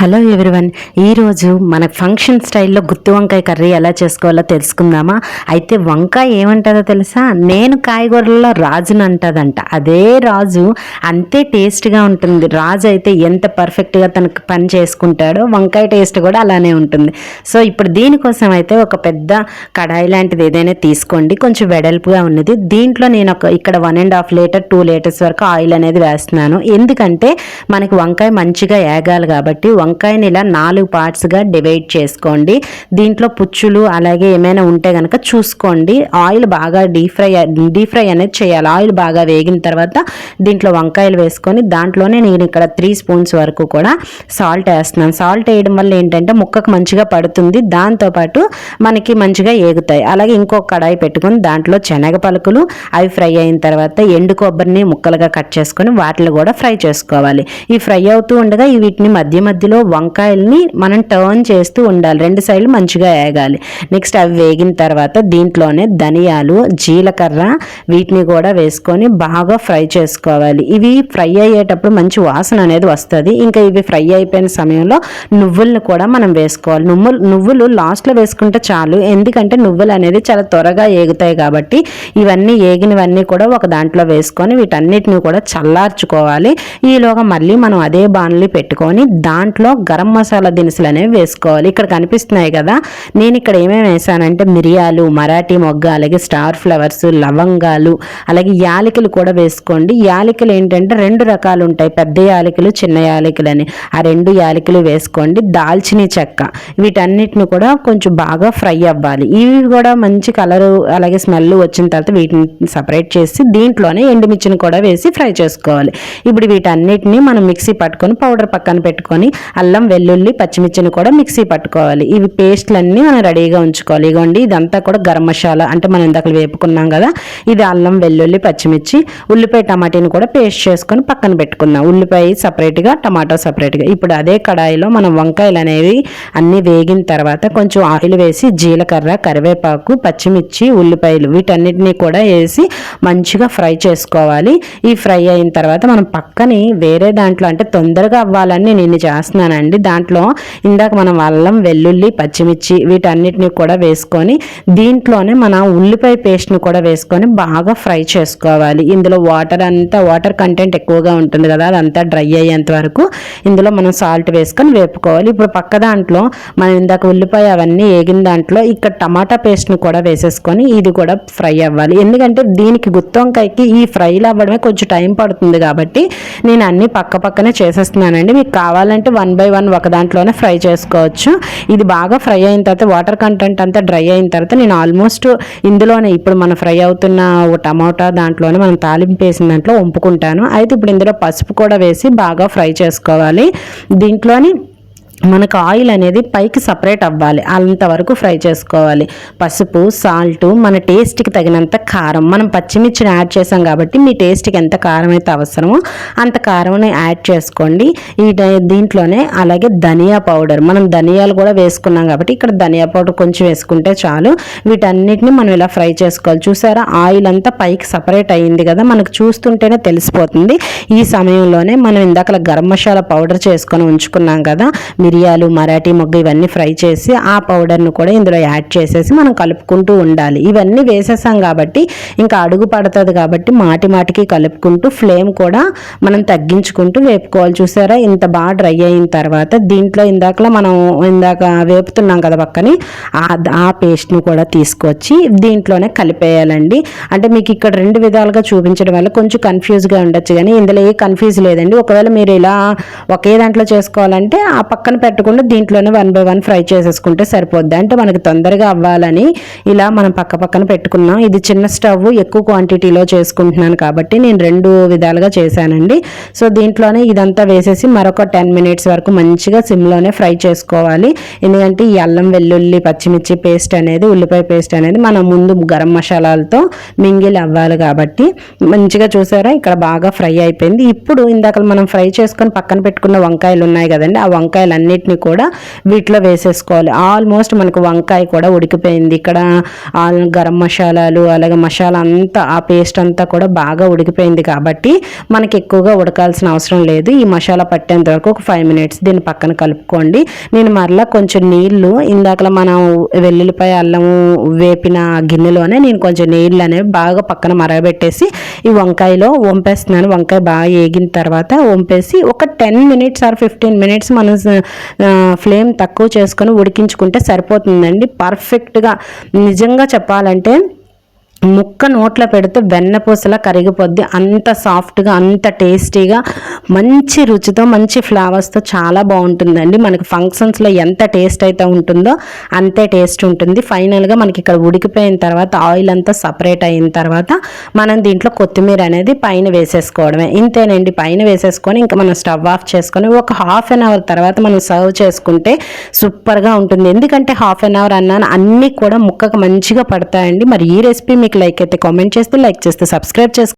Hello everyone ఈరోజు మన function స్టైల్లో గుత్తి వంకాయ కర్రీ ఎలా చేసుకోవాలో తెలుసుకుందామా? అయితే వంకాయ ఏమంటుందో తెలుసా? నేను కాయగూరల్లో రాజును అంటదంట. అదే రాజు అంతే టేస్ట్గా ఉంటుంది. రాజు అయితే ఎంత పర్ఫెక్ట్గా తనకు పని చేసుకుంటాడో వంకాయ టేస్ట్ కూడా అలానే ఉంటుంది. సో ఇప్పుడు దీనికోసం అయితే ఒక పెద్ద కడాయి లాంటిది ఏదైనా తీసుకోండి. కొంచెం వెడల్పుగా ఉన్నది. దీంట్లో నేను ఒక ఇక్కడ one and half litre two litres వరకు ఆయిల్ అనేది వేస్తున్నాను. ఎందుకంటే మనకి వంకాయ మంచిగా ఏగాలి కాబట్టి వంకాయని ఇలా నాలుగు పార్ట్స్గా డివైడ్ చేసుకోండి. దీంట్లో పుచ్చులు అలాగే ఏమైనా ఉంటే కనుక చూసుకోండి. ఆయిల్ బాగా డీప్ ఫ్రై డీప్ ఫ్రై అనేది చేయాలి. ఆయిల్ బాగా వేగిన తర్వాత దీంట్లో వంకాయలు వేసుకొని దాంట్లోనే నేను ఇక్కడ త్రీ స్పూన్స్ వరకు కూడా సాల్ట్ వేస్తున్నాను. సాల్ట్ వేయడం వల్ల ఏంటంటే ముక్కకు మంచిగా పడుతుంది. దాంతోపాటు మనకి మంచిగా ఏగుతాయి. అలాగే ఇంకో కడాయి పెట్టుకొని దాంట్లో శనగ పలుకులు అవి ఫ్రై అయిన తర్వాత ఎండు కొబ్బరిని ముక్కలుగా కట్ చేసుకొని వాటిని కూడా ఫ్రై చేసుకోవాలి. ఈ ఫ్రై అవుతూ ఉండగా ఈ వీటిని మధ్య మధ్యలో వంకాయల్ని మనం టర్న్ చేస్తూ ఉండాలి. రెండు సైడ్లు మంచిగా వేగాలి. నెక్స్ట్ అవి వేగిన తర్వాత దీంట్లోనే ధనియాలు జీలకర్ర వీటిని కూడా వేసుకొని బాగా ఫ్రై చేసుకోవాలి. ఇవి ఫ్రై అయ్యేటప్పుడు మంచి వాసన అనేది వస్తుంది. ఇంకా ఇవి ఫ్రై అయిపోయిన సమయంలో నువ్వులను కూడా మనం వేసుకోవాలి. నువ్వులు నువ్వులు లాస్ట్లో వేసుకుంటే చాలు. ఎందుకంటే నువ్వులు అనేది చాలా త్వరగా ఏగుతాయి కాబట్టి ఇవన్నీ ఏగినవన్నీ కూడా ఒక దాంట్లో వేసుకొని వీటన్నిటిని కూడా చల్లార్చుకోవాలి. ఈలోగా మళ్ళీ మనం అదే బాణలి పెట్టుకొని దాంట్లో గరం మసాలా దినుసులు అనేవి వేసుకోవాలి. ఇక్కడ కనిపిస్తున్నాయి కదా నేను ఇక్కడ ఏమేమి వేసానంటే మిరియాలు మరాఠీ మొగ్గ అలాగే స్టార్ ఫ్లవర్స్ లవంగాలు అలాగే యాలకులు కూడా వేసుకోండి. యాలకులు ఏంటంటే రెండు రకాలు ఉంటాయి. పెద్ద యాలకులు చిన్న యాలకులు అని. ఆ రెండు యాలకులు వేసుకోండి. దాల్చిన చెక్క వీటన్నిటిని కూడా కొంచెం బాగా ఫ్రై అవ్వాలి. ఇవి కూడా మంచి కలరు అలాగే స్మెల్ వచ్చిన తర్వాత వీటిని సపరేట్ చేసి దీంట్లోనే ఎండుమిర్చిని కూడా వేసి ఫ్రై చేసుకోవాలి. ఇప్పుడు వీటన్నిటిని మనం మిక్సీ పట్టుకొని పౌడర్ పక్కన పెట్టుకొని అల్లం వెల్లుల్లి పచ్చిమిర్చిని కూడా మిక్సీ పట్టుకోవాలి. ఇవి పేస్ట్లన్నీ మనం రెడీగా ఉంచుకోవాలి. ఇగోండి ఇదంతా కూడా గరం మసాలా అంటే మనం ఇందాక వేపుకున్నాం కదా ఇది అల్లం వెల్లుల్లి పచ్చిమిర్చి ఉల్లిపాయ టమాటీని కూడా పేస్ట్ చేసుకొని పక్కన పెట్టుకుందాం. ఉల్లిపాయ సపరేట్గా టమాటో సపరేట్గా. ఇప్పుడు అదే కడాయిలో మనం వంకాయలు అనేవి అన్నీ వేగిన తర్వాత కొంచెం ఆయిల్ వేసి జీలకర్ర కరివేపాకు పచ్చిమిర్చి ఉల్లిపాయలు వీటన్నిటిని కూడా వేసి మంచిగా ఫ్రై చేసుకోవాలి. ఈ ఫ్రై అయిన తర్వాత మనం పక్కని వేరే దాంట్లో అంటే తొందరగా అవ్వాలని నేను చేస్తున్నాను. చేస్తున్నానండి. దాంట్లో ఇందాక మనం అల్లం వెల్లుల్లి పచ్చిమిర్చి వీటన్నిటిని కూడా వేసుకొని దీంట్లోనే మన ఉల్లిపాయ పేస్ట్ని కూడా వేసుకొని బాగా ఫ్రై చేసుకోవాలి. ఇందులో వాటర్ అంతా వాటర్ కంటెంట్ ఎక్కువగా ఉంటుంది కదా అదంతా డ్రై అయ్యేంత వరకు ఇందులో మనం సాల్ట్ వేసుకొని వేపుకోవాలి. ఇప్పుడు పక్క దాంట్లో మనం ఇందాక ఉల్లిపాయ అవన్నీ వేగిన దాంట్లో ఇక్కడ టమాటా పేస్ట్ని కూడా వేసేసుకొని ఇది కూడా ఫ్రై అవ్వాలి. ఎందుకంటే దీనికి గుత్తొంకాయకి ఈ ఫ్రైలు అవ్వడమే కొంచెం టైం పడుతుంది కాబట్టి నేను అన్ని పక్క పక్కనే చేసేస్తున్నానండి. మీకు కావాలంటే వన్ వన్ బై వన్ ఒక దాంట్లోనే ఫ్రై చేసుకోవచ్చు. ఇది బాగా ఫ్రై అయిన తర్వాత వాటర్ కంటెంట్ అంతా డ్రై అయిన తర్వాత నేను ఆల్మోస్ట్ ఇందులోనే ఇప్పుడు మనం ఫ్రై అవుతున్న టమాటా దాంట్లోనే మనం తాలింపు వేసిన దాంట్లో వంపుకుంటాను. అయితే ఇప్పుడు ఇందులో పసుపు కూడా వేసి బాగా ఫ్రై చేసుకోవాలి. దీంట్లోని మనకు ఆయిల్ అనేది పైకి సపరేట్ అవ్వాలి. అంతవరకు ఫ్రై చేసుకోవాలి. పసుపు సాల్ట్ మన టేస్ట్కి తగినంత కారం. మనం పచ్చిమిర్చిని యాడ్ చేసాం కాబట్టి మీ టేస్ట్కి ఎంత కారం అయితే అవసరమో అంత కారంని యాడ్ చేసుకోండి. ఈ దీంట్లోనే అలాగే ధనియా పౌడర్. మనం ధనియాలు కూడా వేసుకున్నాం కాబట్టి ఇక్కడ ధనియా పౌడర్ కొంచెం వేసుకుంటే చాలు. వీటన్నిటిని మనం ఇలా ఫ్రై చేసుకోవాలి. చూసారా? ఆయిల్ అంతా పైకి సపరేట్ అయ్యింది కదా? మనకు చూస్తుంటేనే తెలిసిపోతుంది. ఈ సమయంలోనే మనం ఇందాక గరం మసాలా పౌడర్ చేసుకొని ఉంచుకున్నాం కదా? మిరియాలు మరాఠీ మొగ్గ ఇవన్నీ ఫ్రై చేసి ఆ పౌడర్ను కూడా ఇందులో యాడ్ చేసేసి మనం కలుపుకుంటూ ఉండాలి. ఇవన్నీ వేసేసాం కాబట్టి ఇంకా అడుగు పడుతుంది కాబట్టి మాటి మాటికి కలుపుకుంటూ ఫ్లేమ్ కూడా మనం తగ్గించుకుంటూ వేపుకోవాలి. చూసారా? ఇంత బాగా డ్రై అయిన తర్వాత దీంట్లో ఇందాకలో మనం ఇందాక వేపుతున్నాం కదా పక్కని ఆ పేస్ట్ను కూడా తీసుకొచ్చి దీంట్లోనే కలిపేయాలండి. అంటే మీకు ఇక్కడ రెండు విధాలుగా చూపించడం వల్ల కొంచెం కన్ఫ్యూజ్గా ఉండొచ్చు కానీ ఇందులో ఏ కన్ఫ్యూజ్ లేదండి. ఒకవేళ మీరు ఇలా ఒకే దాంట్లో చేసుకోవాలంటే ఆ పక్కన పెట్టకుండా దీంట్లోనే వన్ బై వన్ ఫ్రై చేసేసుకుంటే సరిపోద్ది. అంటే మనకి తొందరగా అవ్వాలని ఇలా మనం పక్క పక్కన పెట్టుకున్నాం. ఇది చిన్న స్టవ్ ఎక్కువ క్వాంటిటీలో చేసుకుంటున్నాను కాబట్టి నేను రెండు విధాలుగా చేశానండి. సో దీంట్లోనే ఇదంతా వేసేసి మరొక టెన్ మినిట్స్ వరకు మంచిగా సిమ్లోనే ఫ్రై చేసుకోవాలి. ఎందుకంటే ఈ అల్లం వెల్లుల్లి పచ్చిమిర్చి పేస్ట్ అనేది ఉల్లిపాయ పేస్ట్ అనేది మనం ముందు గరం మసాలాలతో మింగిలి అవ్వాలి కాబట్టి మంచిగా చూసారా? ఇక్కడ బాగా ఫ్రై అయిపోయింది. ఇప్పుడు ఇందాక మనం ఫ్రై చేసుకొని పక్కన పెట్టుకున్న వంకాయలు ఉన్నాయి కదండి. ఆ వంకాయలన్నీ అన్నిటిని కూడా వీటిలో వేసేసుకోవాలి. ఆల్మోస్ట్ మనకు వంకాయ కూడా ఉడికిపోయింది. ఇక్కడ గరం మసాలాలు అలాగే మసాలా అంతా ఆ పేస్ట్ అంతా కూడా బాగా ఉడికిపోయింది కాబట్టి మనకి ఎక్కువగా ఉడకాల్సిన అవసరం లేదు. ఈ మసాలా పట్టేంత వరకు ఒక ఫైవ్ మినిట్స్ దీన్ని పక్కన కలుపుకోండి. నేను మరలా కొంచెం నీళ్ళు ఇందాకలా మనం వెల్లుల్లిపాయ అల్లము వేపిన గిన్నెలోనే నేను కొంచెం నీళ్ళు అనేవి బాగా పక్కన మరగబెట్టేసి ఈ వంకాయలో వంపేస్తున్నాను. వంకాయ బాగా ఏగిన తర్వాత వంపేసి ఒక ten minutes or fifteen minutes మనం ఫ్లేమ్ తక్కువ చేసుకొని ఉడికించుకుంటే సరిపోతుందండి. పర్ఫెక్ట్గా నిజంగా చెప్పాలంటే ముక్క నోట్లో పెడితే వెన్నపూసలా కరిగిపోద్ది. అంత సాఫ్ట్గా అంత టేస్టీగా మంచి రుచితో మంచి ఫ్లేవర్స్తో చాలా బాగుంటుందండి. మనకి ఫంక్షన్స్లో ఎంత టేస్ట్ అయితే ఉంటుందో అంతే టేస్ట్ ఉంటుంది. ఫైనల్గా మనకి ఇక్కడ ఉడికిపోయిన తర్వాత ఆయిల్ అంతా సపరేట్ అయిన తర్వాత మనం దీంట్లో కొత్తిమీర అనేది పైన వేసేసుకోవడమే. ఇంతేనండి పైన వేసేసుకొని ఇంకా మనం స్టవ్ ఆఫ్ చేసుకొని ఒక హాఫ్ అన్ అవర్ తర్వాత మనం సర్వ్ చేసుకుంటే సూపర్గా ఉంటుంది. ఎందుకంటే హాఫ్ అన్ అవర్ అన్నాను అన్నీ కూడా ముక్కకు మంచిగా పడతాయండి. మరి ఈ రెసిపీ మీకు లైక్ అయితే కామెంట్ చేస్తూ లైక్ చేస్తే సబ్స్క్రైబ్ చేసుకో